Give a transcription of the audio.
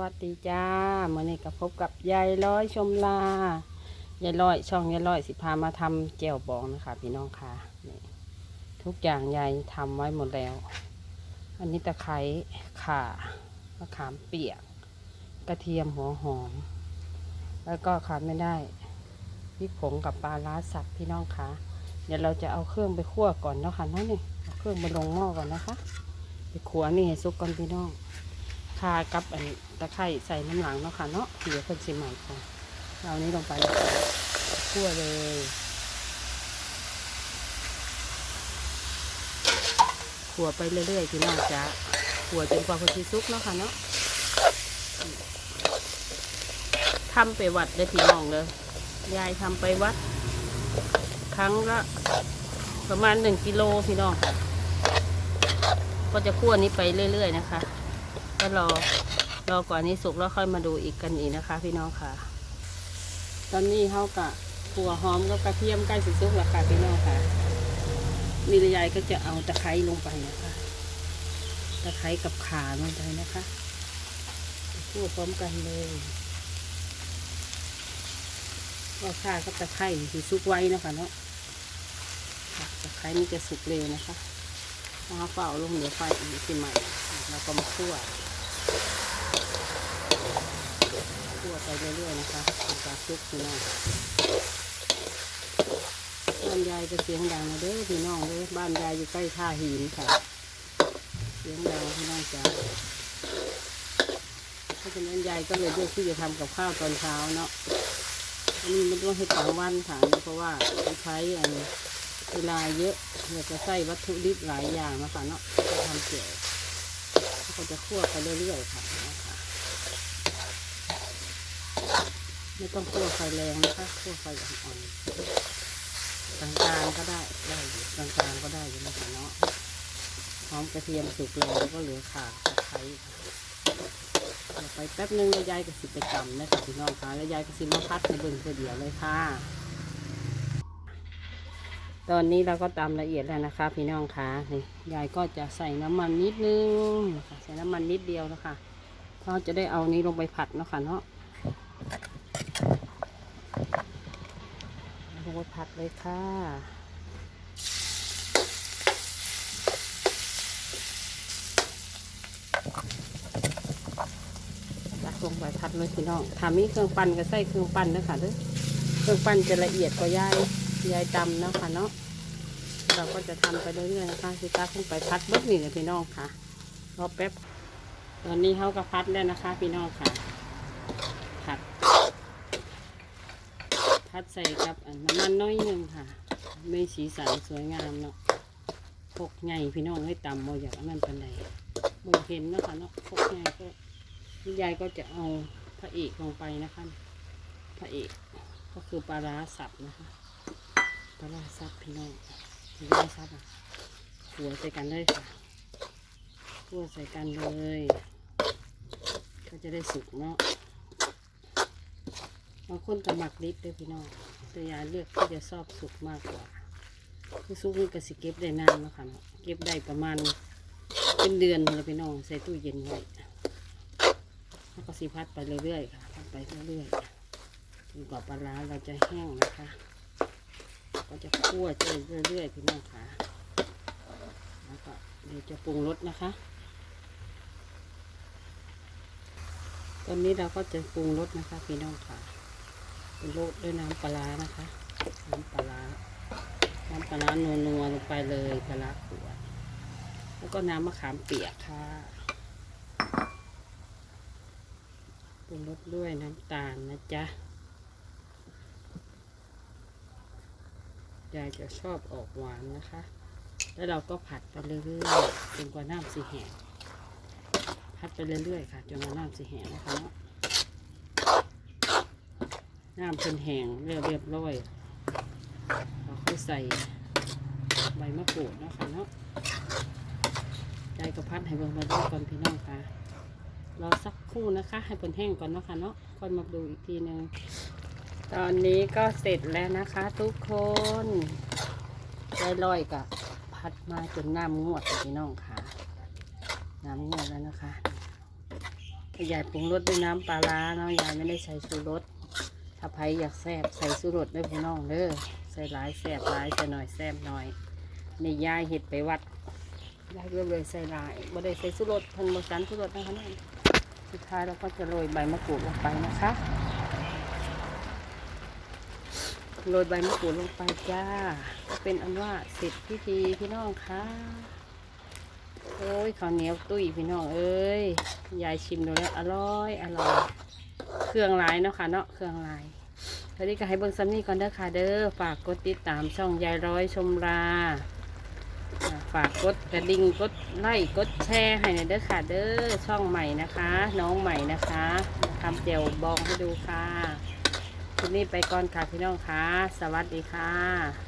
วัสดีจ้าเมื่อนี้ก็พบกับยายร้อยชมลายายร้อยช่องยายร้อยสิพามาทำแจ่วบองนะคะ พี่น้องค่ะนี่ทุกอย่างยายทำไว้หมดแล้ว อันนี้ตะไคร้ข่ามะขามเปียก กระเทียมหัวหอม แล้วก็ขาดไม่ได้พริกผงกับปลาล้าสับพี่น้องค่ะเดี๋ยวเราจะเอาเครื่องไปคั่วก่อนเนาะค่ะเนาะนี่เอาเครื่องไปลงหม้อก่อนนะคะไปขัวนี่ให้สุกก่อนพี่น้อง คากับอันตะไคร้ใส่น้ำหลังเนาะค่ะเนาะเดี๋ยวคนสิใหม่ค่ะเอานี้ลงไปคั่วเลยขัวไปเรื่อยๆพี่น้องจ้าขัวจนกว่าคนที่ซุกเนาะค่ะเนาะทำไปวัดเลยพี่น้องเลยยายทำไปวัด ครั้งละประมาณหนึ่งกิโลพี่น้องก็จะคั่วนี้ไปเรื่อย ๆ นะคะ ก็รอรอก่อนนี้สุกแล้วค่อยมาดูอีกกันอีกนะคะ พี่น้องค่ะ ตอนนี้เขากะหัวหอมกับกระเทียมใกล้สุกแล้วค่ะพี่น้องค่ะมีระยายก็จะเอาตะไคร้ลงไปนะคะ ตะไคร้กับขาลงไปนะคะคั่วพร้อมกันเลยก็ข่ากับตะไคร้สิสุกไว้นะคะเนาะตะไคร้นี่จะสุกเร็วนะคะเอาเฝ้าลงเหนือไฟอีกทีใหม่ แล้วก็มาคั่ว คั่วไปเรื่อยๆนะคะเป็นปลาซุกพี่น้องบ้านยายจะเสียงดังนะเด้อพี่น้องเด้อบ้านยายอยู่ใกล้ท่าหินค่ะ เสียงดังพี่น้องจ้าเพราะฉะนั้นยายก็เลยเลือกที่จะทำกับข้าวตอนเช้าเนาะอันนี้มันต้องให้กลางวันค่ะเพราะว่าใช้อันเวลาเยอะอยาจะใส่วัตถุดิบหลายอย่างนะคะเนาะจะทำเจียวก็จะคั่วไปเรื่อยๆค่ะนะคะ ไม่ต้องคั่วไฟแรงนะคะคั่วไฟอ่อนๆกลางๆก็ได้ได้อยู่กลางๆก็ได้อยู่นะคะเนาะหอมกระเทียมสุกแล้วก็เหลือข่าตะไคร้ค่ะไปแป๊บนึงแล้วยายก็สิไปจำนะคะพี่น้องค่ะแล้วยายก็สิมาพัดในเบิ่งเดียวเลยค่ะ ตอนนี้เราก็ตำละเอียดแล้วนะคะ พี่น้องค่ะนี่ยายก็จะใส่น้ำมันนิดนึงใส่น้ำมันนิดเดียวนะคะเราจะได้เอานี้ลงไปผัดเนาะค่ะเนาะ ลงไปผัดเลยค่ะ ตักลงไปผัดเลยพี่น้องถามีเครื่องปั้นก็ใส่เครื่องปั้นนะคะเด้อเครื่องปั้นจะละเอียดกว่ายายยายตำนะคะเนาะ เราก็จะทำไปเรื่อยๆนะคะสิตักลงไปพัดเบิ้นี่เลยพี่น้องค่ะ รอแป๊บ ตอนนี้เขาก็พัดแล้วนะคะ พี่น้องค่ะ ผัดพัดใส่กับน้ำมันน้อยหนึงค่ะไม่สีสันสวยงามเนาะพกไงพี่น้องให้ตำโมอยากนนั้นปันใดโมเห็นเนะคะเนาะพกไงก็พี่ยายก็จะเอาพระเอกลงไปนะคะพระเอกก็คือปลาร้าสับนะคะปลาร้าสับพี่น้องพี่ยาสับอะหัวใส่กันเลยค่ะหัวใส่กันเลย ก็จะได้สุกเนาะางคนก็หมักลิบด้วยพี่น้องแต่ยาเลือกที่จะชอบสุกมากกว่าคือสุกนี่ก็สิเก็บได้นานนะคะเนาะเก็บได้ประมาณเป็นเดือนเลยพี่น้องใส่ตู้เย็นไว้แล้วก็สิพัดไปเรื่อยๆค่ะพัดไปเรื่อยๆจนกว่าปลาร้าเราจะแห้งนะคะ ก็จะคั่วไปเรื่อยๆพี่น้องค่ะแล้วก็เดี๋ยวจะปรุงรสนะคะ ตอนนี้เราก็จะปรุงรสนะคะพี่น้องค่ะ ปรุงรสด้วยน้ำปลานะคะ น้ำปลาน้ำปลาร้านัวๆลงไปเลยปลาร้าขวดแล้วก็น้ำมะขามเปียกค่ะปรุงรสด้วยน้ำตาลนะจ๊ะยายจะชอบออกหวานนะคะ แล้วเราก็ผัดไปเรื่อยๆจนกว่าน้ำสีแห้งพัดไปเรื่อยๆค่ะจนกว่าน้ำสีแห้งนะคะเนาะ น้ำเป็นแห้งเรียบเรียบร้อยเราค่อยใส่ใบมะกรูดเนาะคะเนาะใจก็พัดให้เบิ่งมาด้วยก่อนพี่น้องค่ะรอสักครู่นะคะ ให้เป็นแห้งก่อนเนาะค่ะเนาะค่อยมาดูอีกทีหนึ่งตอนนี้ก็เสร็จแล้วนะคะ ทุกคนได้ลอยกับพัดมาจนน้ำงวดพี่น้องค่ะ น้ำงวดแล้วนะคะยายปรุงรสด้วยน้ำปลาร้าเนาะยายไม่ได้ใส่ชูรส ถ้าใครอยากแซ่บใส่ชูรสเด้อพี่น้องเด้อใส่หลายแซ่บหลายใส่หน่อยแซ่บหน่อยนี่ยายเห็ดไปวัดยายก็เลยใส่หลายบ่ได้ใส่ชูรสเพิ่นบ่สันชูรสนะคะนั่นสุดท้ายเราก็จะโรยใบมะกรูดลงไปนะคะโรยใบมะกรูดลงไปจ้า ก็เป็นอันว่าเสร็จพิธีพี่น้องค่ะโอ้ยข้าวเหนียวตุ้ยพี่น้องเอ้ยยายชิมดูแล้วอร่อยอร่อย เครื่องลายเนาะค่ะเนาะเครื่องลายเท่านี้ก็ให้เบิ่งซ้ำนี่ก่อนเด้อค่ะเด้อฝากกดติดตามช่องยายร้อยชมราอ่าฝากกดกระดิ่งกดไลค์กดแชร์ให้หน่อยเด้อค่ะเด้อช่องใหม่นะคะ น้องใหม่นะคะทำเจียวบองให้ดูค่ะทีนี้ไปก่อนค่ะพี่น้องค่ะ สวัสดีค่ะ